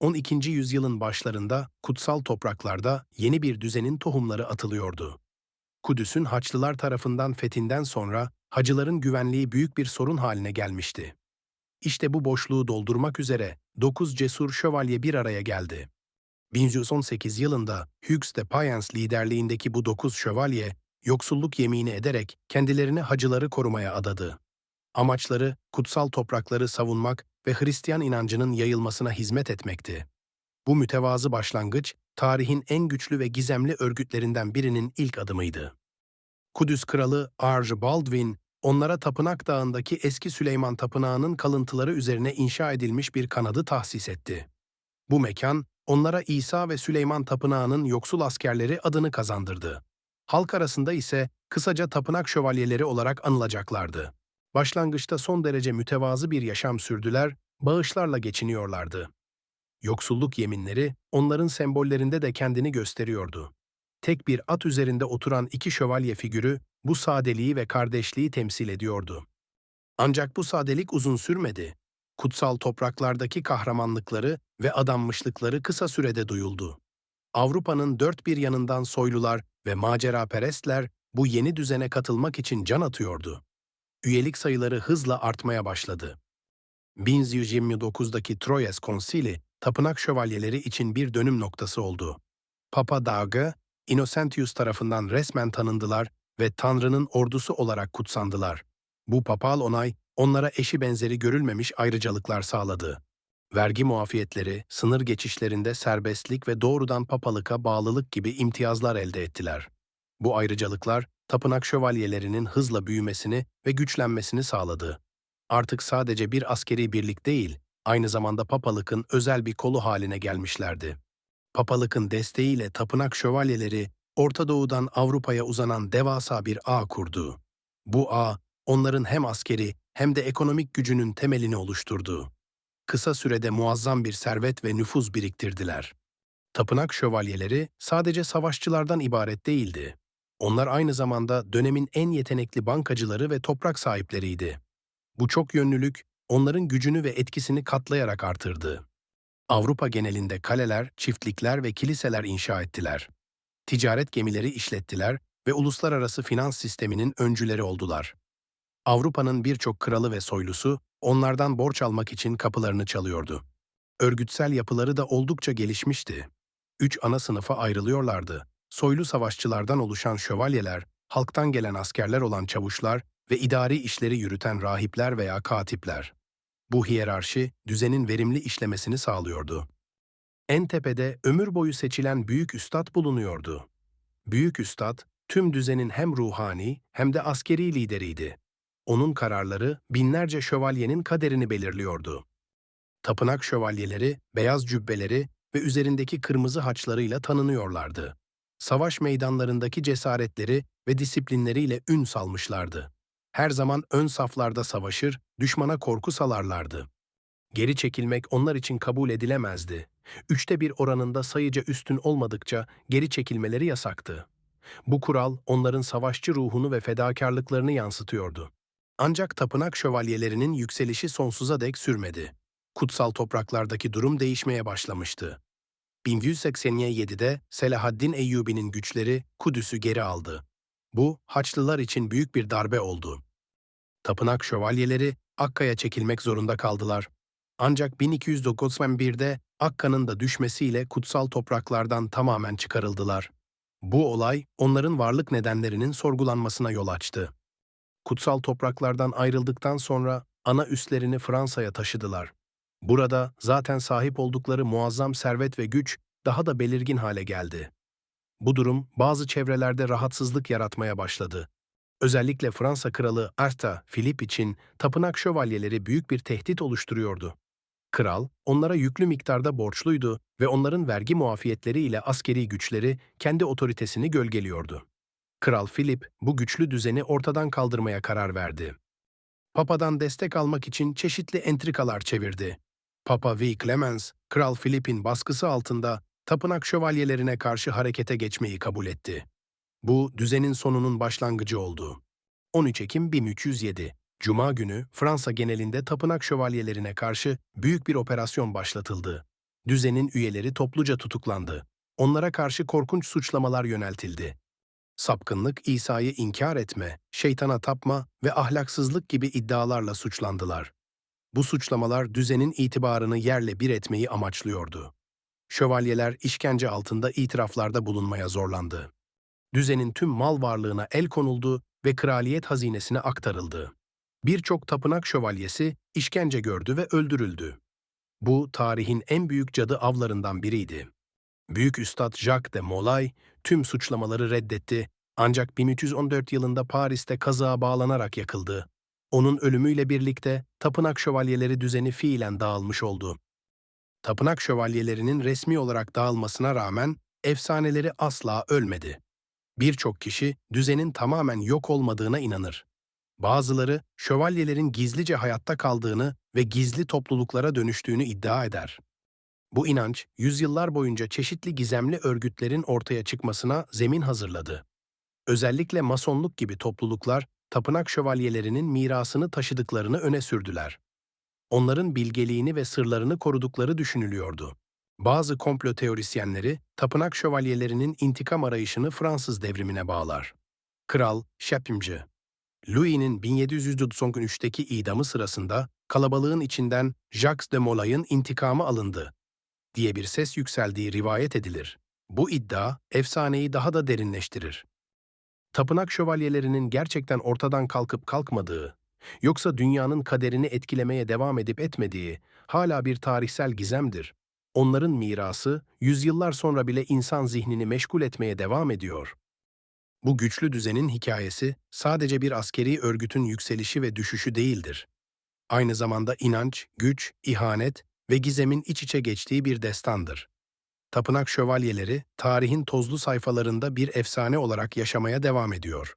12. yüzyılın başlarında kutsal topraklarda yeni bir düzenin tohumları atılıyordu. Kudüs'ün Haçlılar tarafından fethinden sonra hacıların güvenliği büyük bir sorun haline gelmişti. İşte bu boşluğu doldurmak üzere 9 cesur şövalye bir araya geldi. 1118 yılında Hughes de Payens liderliğindeki bu 9 şövalye, yoksulluk yemini ederek kendilerini hacıları korumaya adadı. Amaçları kutsal toprakları savunmak ve Hristiyan inancının yayılmasına hizmet etmekti. Bu mütevazı başlangıç, tarihin en güçlü ve gizemli örgütlerinden birinin ilk adımıydı. Kudüs kralı Arj Baldwin, onlara Tapınak Dağı'ndaki eski Süleyman Tapınağı'nın kalıntıları üzerine inşa edilmiş bir kanadı tahsis etti. Bu mekan, onlara İsa ve Süleyman Tapınağı'nın yoksul askerleri adını kazandırdı. Halk arasında ise kısaca tapınak şövalyeleri olarak anılacaklardı. Başlangıçta son derece mütevazı bir yaşam sürdüler, bağışlarla geçiniyorlardı. Yoksulluk yeminleri onların sembollerinde de kendini gösteriyordu. Tek bir at üzerinde oturan iki şövalye figürü bu sadeliği ve kardeşliği temsil ediyordu. Ancak bu sadelik uzun sürmedi. Kutsal topraklardaki kahramanlıkları ve adanmışlıkları kısa sürede duyuldu. Avrupa'nın dört bir yanından soylular ve maceraperestler bu yeni düzene katılmak için can atıyordu. Üyelik sayıları hızla artmaya başladı. 1129'daki Troyes Konsili, tapınak şövalyeleri için bir dönüm noktası oldu. Papa Daga, Innocentius tarafından resmen tanındılar ve Tanrı'nın ordusu olarak kutsandılar. Bu papal onay, onlara eşi benzeri görülmemiş ayrıcalıklar sağladı. Vergi muafiyetleri, sınır geçişlerinde serbestlik ve doğrudan papalıka bağlılık gibi imtiyazlar elde ettiler. Bu ayrıcalıklar, tapınak şövalyelerinin hızla büyümesini ve güçlenmesini sağladı. Artık sadece bir askeri birlik değil, aynı zamanda papalıkın özel bir kolu haline gelmişlerdi. Papalıkın desteğiyle tapınak şövalyeleri, Orta Doğu'dan Avrupa'ya uzanan devasa bir ağ kurdu. Bu ağ, onların hem askeri hem de ekonomik gücünün temelini oluşturdu. Kısa sürede muazzam bir servet ve nüfuz biriktirdiler. Tapınak şövalyeleri sadece savaşçılardan ibaret değildi. Onlar aynı zamanda dönemin en yetenekli bankacıları ve toprak sahipleriydi. Bu çok yönlülük onların gücünü ve etkisini katlayarak artırdı. Avrupa genelinde kaleler, çiftlikler ve kiliseler inşa ettiler. Ticaret gemileri işlettiler ve uluslararası finans sisteminin öncüleri oldular. Avrupa'nın birçok kralı ve soylusu onlardan borç almak için kapılarını çalıyordu. Örgütsel yapıları da oldukça gelişmişti. Üç ana sınıfa ayrılıyorlardı. Soylu savaşçılardan oluşan şövalyeler, halktan gelen askerler olan çavuşlar ve idari işleri yürüten rahipler veya katipler. Bu hiyerarşi, düzenin verimli işlemesini sağlıyordu. En tepede ömür boyu seçilen büyük üstad bulunuyordu. Büyük üstad, tüm düzenin hem ruhani hem de askeri lideriydi. Onun kararları binlerce şövalyenin kaderini belirliyordu. Tapınak şövalyeleri, beyaz cübbeleri ve üzerindeki kırmızı haçlarıyla tanınıyorlardı. Savaş meydanlarındaki cesaretleri ve disiplinleriyle ün salmışlardı. Her zaman ön saflarda savaşır, düşmana korku salarlardı. Geri çekilmek onlar için kabul edilemezdi. Üçte bir oranında sayıca üstün olmadıkça geri çekilmeleri yasaktı. Bu kural onların savaşçı ruhunu ve fedakarlıklarını yansıtıyordu. Ancak tapınak şövalyelerinin yükselişi sonsuza dek sürmedi. Kutsal topraklardaki durum değişmeye başlamıştı. 1187'de Selahaddin Eyyubi'nin güçleri Kudüs'ü geri aldı. Bu, Haçlılar için büyük bir darbe oldu. Tapınak şövalyeleri Akka'ya çekilmek zorunda kaldılar. Ancak 1291'de Akka'nın da düşmesiyle kutsal topraklardan tamamen çıkarıldılar. Bu olay onların varlık nedenlerinin sorgulanmasına yol açtı. Kutsal topraklardan ayrıldıktan sonra ana üslerini Fransa'ya taşıdılar. Burada zaten sahip oldukları muazzam servet ve güç daha da belirgin hale geldi. Bu durum bazı çevrelerde rahatsızlık yaratmaya başladı. Özellikle Fransa kralı Arta Philip için tapınak şövalyeleri büyük bir tehdit oluşturuyordu. Kral, onlara yüklü miktarda borçluydu ve onların vergi muafiyetleri ile askeri güçleri kendi otoritesini gölgeliyordu. Kral Philip bu güçlü düzeni ortadan kaldırmaya karar verdi. Papa'dan destek almak için çeşitli entrikalar çevirdi. Papa V. Clemens, Kral Philip'in baskısı altında tapınak şövalyelerine karşı harekete geçmeyi kabul etti. Bu, düzenin sonunun başlangıcı oldu. 13 Ekim 1307, Cuma günü Fransa genelinde tapınak şövalyelerine karşı büyük bir operasyon başlatıldı. Düzenin üyeleri topluca tutuklandı. Onlara karşı korkunç suçlamalar yöneltildi. Sapkınlık, İsa'yı inkar etme, şeytana tapma ve ahlaksızlık gibi iddialarla suçlandılar. Bu suçlamalar düzenin itibarını yerle bir etmeyi amaçlıyordu. Şövalyeler işkence altında itiraflarda bulunmaya zorlandı. Düzenin tüm mal varlığına el konuldu ve kraliyet hazinesine aktarıldı. Birçok tapınak şövalyesi işkence gördü ve öldürüldü. Bu tarihin en büyük cadı avlarından biriydi. Büyük Üstad Jacques de Molay tüm suçlamaları reddetti ancak 1314 yılında Paris'te kazığa bağlanarak yakıldı. Onun ölümüyle birlikte tapınak şövalyeleri düzeni fiilen dağılmış oldu. Tapınak şövalyelerinin resmi olarak dağılmasına rağmen efsaneleri asla ölmedi. Birçok kişi düzenin tamamen yok olmadığına inanır. Bazıları şövalyelerin gizlice hayatta kaldığını ve gizli topluluklara dönüştüğünü iddia eder. Bu inanç, yüzyıllar boyunca çeşitli gizemli örgütlerin ortaya çıkmasına zemin hazırladı. Özellikle masonluk gibi topluluklar, tapınak şövalyelerinin mirasını taşıdıklarını öne sürdüler. Onların bilgeliğini ve sırlarını korudukları düşünülüyordu. Bazı komplo teorisyenleri, tapınak şövalyelerinin intikam arayışını Fransız devrimine bağlar. Kral, şapimci. Louis'nin 1793'teki idamı sırasında kalabalığın içinden Jacques de Molay'ın intikamı alındı diye bir ses yükseldiği rivayet edilir. Bu iddia efsaneyi daha da derinleştirir. Tapınak şövalyelerinin gerçekten ortadan kalkıp kalkmadığı, yoksa dünyanın kaderini etkilemeye devam edip etmediği hala bir tarihsel gizemdir. Onların mirası yüzyıllar sonra bile insan zihnini meşgul etmeye devam ediyor. Bu güçlü düzenin hikayesi sadece bir askeri örgütün yükselişi ve düşüşü değildir. Aynı zamanda inanç, güç, ihanet ve gizemin iç içe geçtiği bir destandır. Tapınak şövalyeleri tarihin tozlu sayfalarında bir efsane olarak yaşamaya devam ediyor.